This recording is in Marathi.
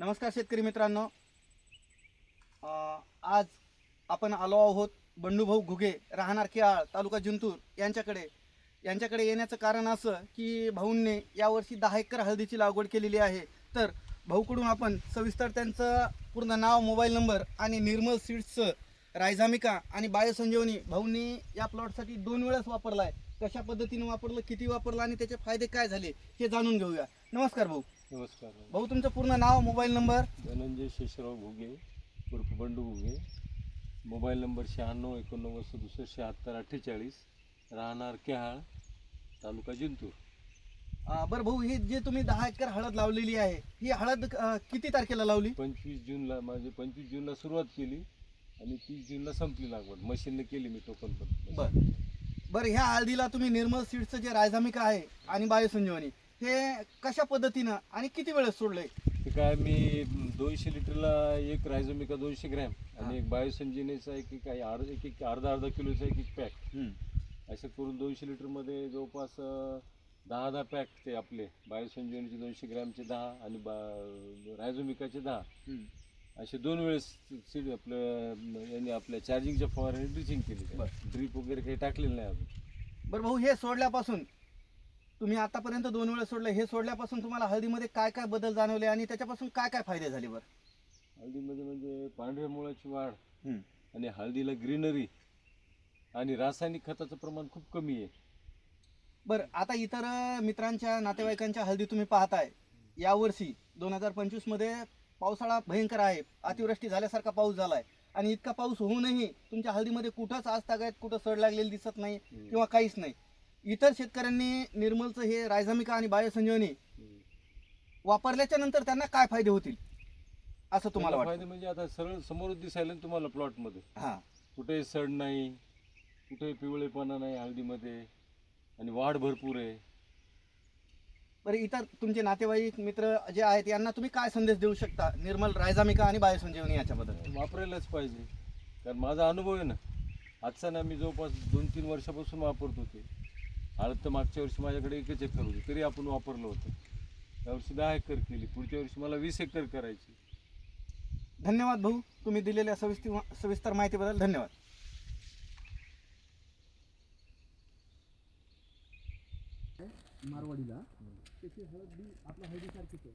नमस्कार शेतकरी मित्रांनो. आज आपण आलो आहोत बंडूभाऊ घुगे राहणार खेळाळ तालुका जिंतूर यांच्याकडे. यांच्याकडे येण्याचं कारण असं की भाऊंनी यावर्षी दहा एकर हळदीची लागवड केलेली आहे. तर भाऊकडून आपण सविस्तर त्यांचं पूर्ण नाव मोबाईल नंबर आणि निर्मल सीड्सचं रायझामिका आणि बायोसंजीवनी भाऊंनी या प्लॉटसाठी दोन वेळेस वापरला आहे कशा पद्धतीने वापरलं किती वापरलं आणि त्याचे फायदे काय झाले हे जाणून घेऊया. नमस्कार भाऊ. नमस्कार. भाऊ तुमचं पूर्ण नाव मोबाईल नंबर? धनंजय शेषराव घुगे उर्फ बंडू घुगे. मोबाईल नंबर शहाण्णव एकोणनव्वद सदुसष्ट शहात्तर अठ्ठेचाळीस. राहणार कॅहाळ तालुका जिंतूर. अं, बरं भाऊ हे जे तुम्ही दहा एकर हळद लावलेली आहे ही हळद अं, किती तारखेला लावली? पंचवीस जूनला माझे पंचवीस जूनला सुरुवात केली आणि तीस जूनला संपली लागवड. मशीनने केली मी टोकन पण. बरं. बरं ह्या हळदीला तुम्ही निर्मल सीड्सचं जे रायझामिका आहे आणि बायोसंजीवनी हे कशा पद्धतीनं आणि किती वेळेस सोडलंय? ते काय मी दोनशे लिटरला एक रायझोमिका दोनशे ग्रॅम आणि एक बायोसंजीनेचा एक एक आहे, अर्ध एक एक अर्धा अर्धा किलोचा एक एक पॅक. असं करून दोनशे लिटरमध्ये जवळपास अं, दहा दहा पॅक ते आपले बायोसंजीवनीचे दोनशे ग्रॅमचे दहा आणि बा रायझोमिकाचे दहा. असे दोन वेळेस सीड आपलं यांनी आपल्या चार्जिंगच्या फवाराने ड्रिचिंग केली. ड्रीप वगैरे काही टाकलेलं नाही अजून. बरं भाऊ हे सोडल्यापासून तुम्ही आतापर्यंत दोन वेळेस सोडलं हे सोडल्यापासून तुम्हाला हळदीमध्ये काय काय बदल जाणवले आणि त्याच्यापासून काय काय फायदे झाले बरं? हळदीमध्ये म्हणजे पांढऱ्या मुळाची वाढ आणि हळदीला ग्रीनरी आणि रासायनिक खताचं प्रमाण खूप कमी आहे. बरं आता इतर अं, मित्रांच्या नातेवाईकांच्या हळदी तुम्ही पाहताय. यावर्षी दोन हजार पंचवीसमध्ये पावसाळा भयंकर आहे अतिवृष्टी झाल्यासारखा पाऊस झालाय. आणि इतका पाऊस होऊनही तुमच्या हळदीमध्ये कुठंच आज तागायत कुठं सड लागलेली दिसत नाही किंवा काहीच नाही. इतर शेतकऱ्यांनी निर्मलचं हे रायझामिका आणि बायोसंजीवनी वापरल्याच्या नंतर त्यांना काय फायदे होतील? असं तुम्हाला वाटतं? फायदे म्हणजे आता सरळ समोर दिसायला ना तुम्हाला प्लॉटमध्ये. हां. कुठेही सड नाही कुठेही पिवळेपणा नाही हळदीमध्ये आणि वाढ भरपूर आहे. बरं इतर तुमचे नातेवाईक मित्र जे आहेत यांना तुम्ही काय संदेश देऊ शकता निर्मल रायझामिका आणि बायोसंजीवनी याच्याबद्दल? वापरायलाच पाहिजे. कारण माझा अनुभव आहे ना आजचा ना मी जवळपास दोन तीन वर्षापासून वापरत होते हळद तर मागच्या वर्षी माझ्याकडे एकच एकर होती तरी आपण वापरलं होतं. यावर्षी दहा एकर केली पुढच्या वर्षी मला वीस एकर करायची. धन्यवाद भाऊ तुम्ही दिलेल्या सविस्तर सविस्तर माहितीबद्दल धन्यवाद. मारवाडीला त्याची हळद बी आपल्या हळदीसारखीच आहे.